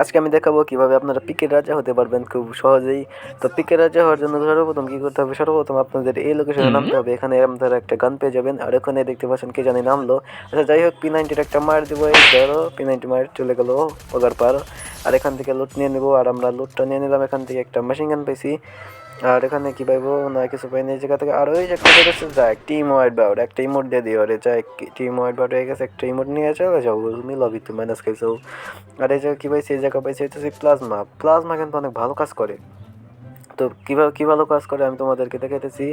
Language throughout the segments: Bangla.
আজকে আমি দেখাবো কীভাবে আপনারা পিকের রাজা হতে পারবেন খুব সহজেই। তো পিকের রাজা হওয়ার জন্য সর্বপ্রথম কি করতে হবে? সর্বপ্রথম আপনাদের এই লোকেশনে নামতে হবে। এখানে আপনারা একটা গান পেয়ে যাবেন। আর ওখানে দেখতে পাচ্ছেন কে জানি নামলো। আচ্ছা যাই হোক পি নাইনটির একটা মার দেবো। এই ধরো পি নাইনটি মার চলে গেলো ওগার পার। আর এখান থেকে লুট নিয়ে নেব। আর আমরা লুটটা নিয়ে নিলাম। এখান থেকে একটা মেশিন গান পেয়েছি। আর এখানে কি পাইবো না, কিছু পাইনি এই জায়গা থেকে আর ওই যে একটা গেছে যাক টিম ওয়াইড বাউড একটা ইমোট দিয়ে দিও রে যাক টিম ওয়াইড বাউড হয়ে গেছে, একটা ইমোট নিয়ে চলে যাও, তুমি লবি তো মাইনাস খাইছো আর এই জায়গা কী পাইছি এই জায়গা পাইছি হচ্ছে প্লাজমা প্লাজমা কিন্তু অনেক ভালো কাজ করে। তো কীভাবে কী ভালো কাজ করে আমি তোমাদেরকে দেখাইতেছি,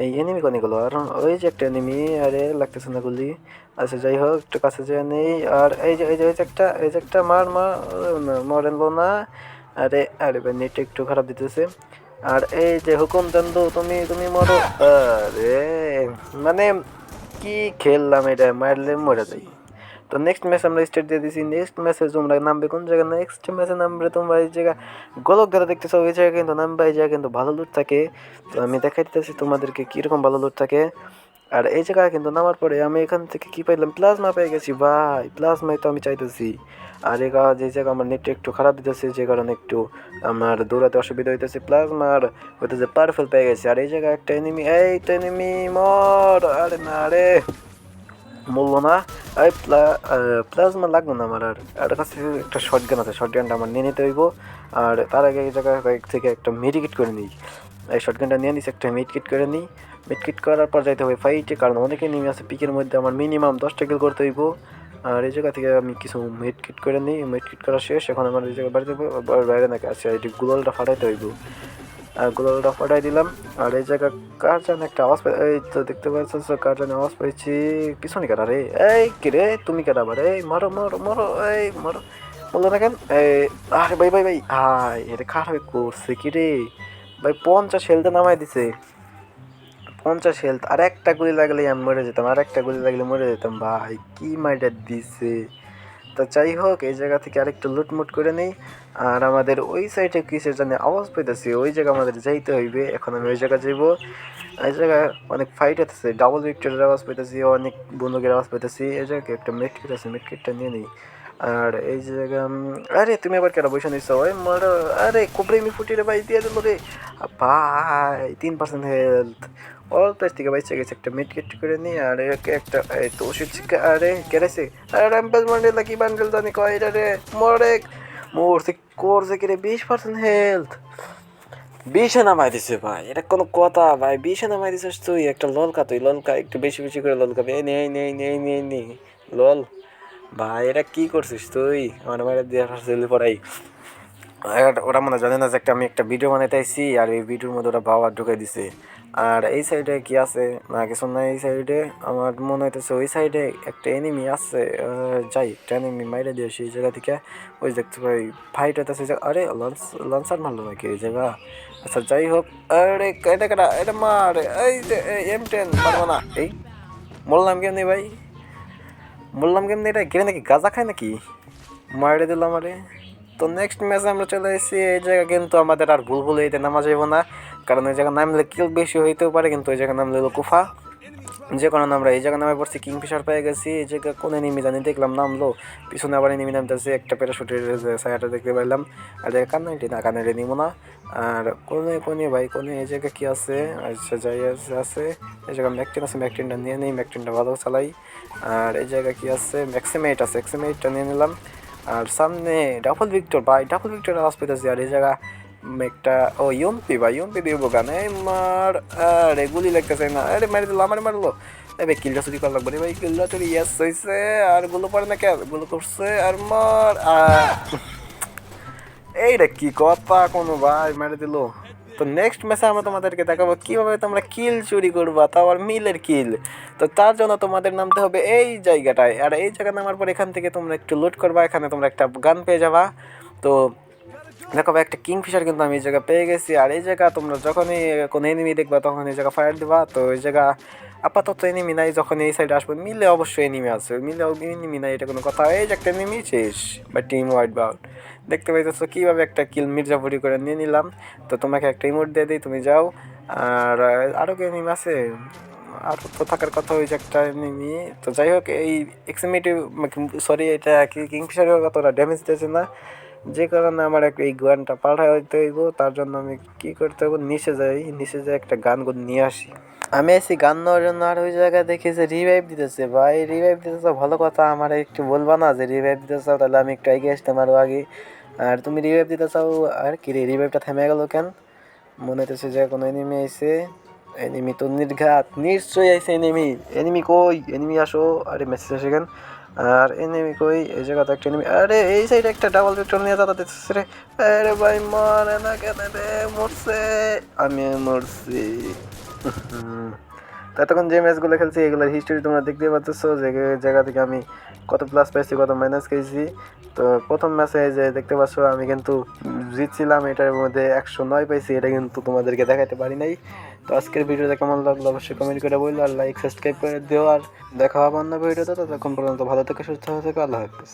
এই এনিমি কনিগুলো আর ওই যে একটা এনিমি আরে লাগতেছে না গুলি। আচ্ছা যাই হোক, একটু কাছে যেয়ে নেই। আর এই যে এই যে এই যে একটা, এই যে একটা মার মা, মরেন না আরে আরে ভাই নেট একটু খারাপ দিতেছে। আর এই যে হুকুম চন্দু তুমি তুমি মরো। আরে মানে কি খেললাম এটা? মারলে মরে যাই। তো নেক্সট ম্যাচ আমরা স্টেট দিয়ে দিছি। নেক্সট ম্যাচে তোমরা নামবে কোন জায়গায়? নেক্সট ম্যাচে নামবে তোমরা এই জায়গা গোলক ধরে দেখতেছো ওই জায়গায় কিন্তু নামবে, এই জায়গায় কিন্তু ভালো লুট থাকে। তো আমি দেখাই দিতেছি তোমাদেরকে কীরকম ভালো লুট থাকে। আর এই জায়গায় কিন্তু নামার পরে আমি এখান থেকে কি পাইলাম? প্লাজমা পেয়ে গেছি, ভাই। প্লাজমাই তো আমি চাইতেছি। আর এই যে জায়গা আমার নেটটা একটু খারাপ দিতেছে, যে কারণে একটু আমার দৌড়াতে অসুবিধা হইতেছে। প্লাজমা আর হইতেছে পারফেল পেয়ে গেছি। আর এই জায়গায় একটা এনিমি এই তো এনিমি মর! আরে না আরে বলল না এই প্লাজমা লাগবে না আমার আর। আর কাছে একটা শর্ট গান আছে শর্ট গানটা আমার নিয়ে নিতে হইব। আর তার আগে এই জায়গায় থেকে একটা মেডিকেট করে নিই। এই শর্ট গানটা নিয়ে নিস একটা মেডিকেট করে নিই। মেডকিট করার পর যাইতে হবে ফাইটে কারণ অনেকে নেমে আছে পিকের মধ্যে। আমার মিনিমাম দশটা কিল করতে হইব। আর এই জায়গা থেকে আমি কিছু মেডকিট করে নিই। মেডকিট করা শেষ, এখন আমার এই জায়গায় বাড়িতে বাইরে নাকি আছে এটি গুগলটা ফাটাইতে হইব। আর গুগলটা ফাটাই দিলাম। আর এই জায়গা কার জানে একটা আওয়াজ পাই এই তো দেখতে পাচ্ছ কার জানে আওয়াজ পাইছি? পিছনে কাটা রে? এই কে রে? তুমি কাটা আবার? এই মারো মারো মারো, এই মারো। বলল না কেন? এই আরে ভাই ভাই ভাই হাই এটা খারাপ করছে? কি রে? ভাই, পঞ্চাশ হেলতে নামাই দিছে। পঞ্চাশ হেলথ আর একটা গুলি লাগলে আমি মরে যেতাম আর একটা গুলি লাগলে মরে যেতাম। ভাই, কি মাইটা দিছে। তো যাই হোক, এই জায়গা থেকে আরেকটু লুটমুট করে নেই। আর আমাদের ওই সাইডে কিসের জানে আওয়াজ পাইতেছি, ওই জায়গা আমাদের যাইতে হইবে। এখন আমি ওই জায়গা যাইবো। এই জায়গায় অনেক ফাইট হতেছে ডাবল ভিক্টরের আওয়াজ পাইতেছি, অনেক বন্দুকের আওয়াজ পাইতেছি। এই জায়গায় একটা মেটকিট আছে মেটকিটটা নিয়ে নিই। আর এই জায়গা আরে তুমি আবার কেন বসে নিচ্ছ ওই মার আরে কুবরেমি ফুটিয়ে ভাই দিয়ে দিল রে ভাই তিন পার্সেন্ট হেলথ অল অল্প থেকে বাইসে গেছে একটা মিট কেট করে নি আর একটা তো ওষুধ আরে কেড়েছে আর র্যাম্পেজ বান্ডেল নাকি বান্ডেল জানি কয় এটা রে মরে মরছে করছে কি রে বিশ পার্সেন্ট হেলথ বিশে নামাই দিছে ভাই এটা কোনো কথা ভাই বিশে নামাই দিছিস তুই একটা ললকা তুই ললকা একটু বেশি বেশি করে ললকা এই নেই নেই নেই নেই নেই লল ভাই, এটা কি করছিস তুই? আমার বাইরে দিয়ে আসলে পড়াই। ওরা মনে জানে না যে একটা আমি একটা ভিডিও বানাইতেছি আর এই ভিডিওর মধ্যে ওরা বাবা ঢুকাই দিছে। আর এই সাইডে কি আছে? না, কিছু না এই সাইডে আমার মনে হইতেছে ওই সাইডে একটা এনিমি আছে। যাই, একটা এনিমি মাইরে দিয়ে সেই জায়গা থেকে। ওই দেখতে পাই ফাইট হইতেছে আরে লঞ্চ লঞ্চার মারলো নাকি এই জায়গা? আচ্ছা যাই হোক। আরে, এটা কেটা এটা মার। এই যে এম টেন পারব না। এই বললাম কেমনি ভাই? বললাম কেমনি এটা গেলে নাকি গাঁজা খায় নাকি? মারে দিলাম আরে তো নেক্সট ম্যাচে আমরা চলে এসেছি। এই জায়গা কিন্তু আমাদের আর ভুল ভুল হইতে নামা যাইব না। কারণ ওই জায়গায় নামলে কিল বেশি হইতেও পারে, কিন্তু ওই জায়গায় নামলে কুফা। যে কারণে আমরা এই জায়গায় নামে পড়ছি কিংফিশার পেয়ে গেছি। এই জায়গা কোনে নেমে জানি, দেখলাম নামলো। পিছনে আবার নেমে নামতেছে, একটা প্যারাশুটের ছায়াটা দেখতে পাইলাম। আর জায়গায় কান্নাইটি না কান্নাইটি নিব না। আর কোনে কোনে ভাই, কোনে, এই জায়গায় কি আছে? আচ্ছা যাই আছে আছে। এই জায়গায় ম্যাকটিন আছে ম্যাকটিনটা নিয়ে নেই ম্যাকটিনটা ভালো চালাই। আর এই জায়গায় কি আছে? ম্যাক্সিমেট আছে ম্যাক্সিমেটটা নিয়ে নিলাম। আর সামনে ডাবল ভিক্টর ভাই ডাবল ভিক্টর আওয়াজ পেতেছি। আর এই জায়গা একটা, ও ইউমপি ভাই ইউমপি দিব গান এই মার, আরে, গুলি লাগতেছে না। আরে, মারি দিল, আমার মারলো। এবার কিলটা চুরি করা লাগবে ভাই কিলটা চুরি ইয়াস হয়েছে আরগুলো পারে না কে গুলো করছে আর মার এইটা কি কথা কোনো, ভাই, মেরে দিল। তো নেক্সট ম্যাচে আমরা তোমাদেরকে দেখাবো কীভাবে তোমরা কিল চুরি করবা, তাও আর মিলের কিল তো তার জন্য তোমাদের নামতে হবে এই জায়গাটায়। আর এই জায়গা নামার পর এখান থেকে তোমরা একটু লুট করবা, এখানে তোমরা একটা গান পেয়ে যাবা। তো দেখো একটা কিংফিশার কিন্তু আমি এই জায়গা পেয়ে গেছি। আর এই জায়গা তোমরা যখনই কোনো এনিমি দেখবা তখন এই জায়গা ফায়ার দিবা। তো এই জায়গা আপাতত এনিমি নাই, যখন এই সাইডে আসব, মিলে অবশ্যই এনিমি আছে। মিলে এনিমি নাই, এটা কোনো কথা। এই যে একটা এনিমি শেষ, বা টিম হোয়াইট বাউট দেখতে পাইতেছো কীভাবে একটা কিল মির্জাপুরি করে নিয়ে নিলাম। তো তোমাকে একটা ইমোট দিয়ে দিই, তুমি যাও। আর আরও এনিমি আছে? আর তো থাকার কথা হয়েছে একটা এনিমি তো যাই হোক, এই এক্সিমেটিভ সরি এটা কি কিংফিশারের কতটা ড্যামেজ দিয়েছে না। যে কারণে আমার এক এই গানটা পাঠাইতে হইব, তার জন্য আমি কি করতে হইব? নিচে যাই নিচে যাই, একটা গান নিয়ে আসি। আমি এসি গান নেওয়ার জন্য আর ওই জায়গায় দেখি যে রিভাইভ দিতেছে। ভাই রিভাইভ দিতেছে ভালো কথা, আমার একটু বলবা না যে রিভাইভ দিতে চাও, তাহলে আমি একটু এগিয়ে আসতাম আরও আগে। আর তুমি রিভাইভ দিতে চাও, আর কি রে রিভাইভটা থেমে গেল কেন? মনে হইতেছে যে কোনো এনিমি আইছে। এনিমি তো নির্ঘাত, নিশ্চয়ই আইছে এনিমি এনিমি কই? এনিমি আসো। আরে মেসেজ আসে কেন? আর এনিমি কই? এই জায়গাতে একটা এনিমি আরে এই সাইডে একটা ডাবল পেট্রোল নিয়ে দাদা দিতেছে রে। আরে ভাই, মারে না কেন রে, মরছে। আমি মরছি। এতক্ষণ যে ম্যাচগুলো খেলছি, এগুলোর হিস্টোরি তোমরা দেখতে পাচ্ছ যে জায়গা থেকে আমি কত প্লাস পেয়েছি কত মাইনাস খেয়েছি। তো প্রথম ম্যাচে যে দেখতে পাচ্ছ, আমি কিন্তু জিতছিলাম, এটার মধ্যে একশো নয় পাইছি, এটা কিন্তু তোমাদেরকে দেখাতে পারি নাই। তো আজকের ভিডিওটা কেমন লাগল অবশ্যই কমেন্ট করে বলল আর লাইক সাবস্ক্রাইব করে দিও। আর দেখা হবে অন্য ভিডিওতে, ততক্ষণ পর্যন্ত ভালো থেকে, সুস্থ হয়ে থেকো, আল্লাহ হাফিজ।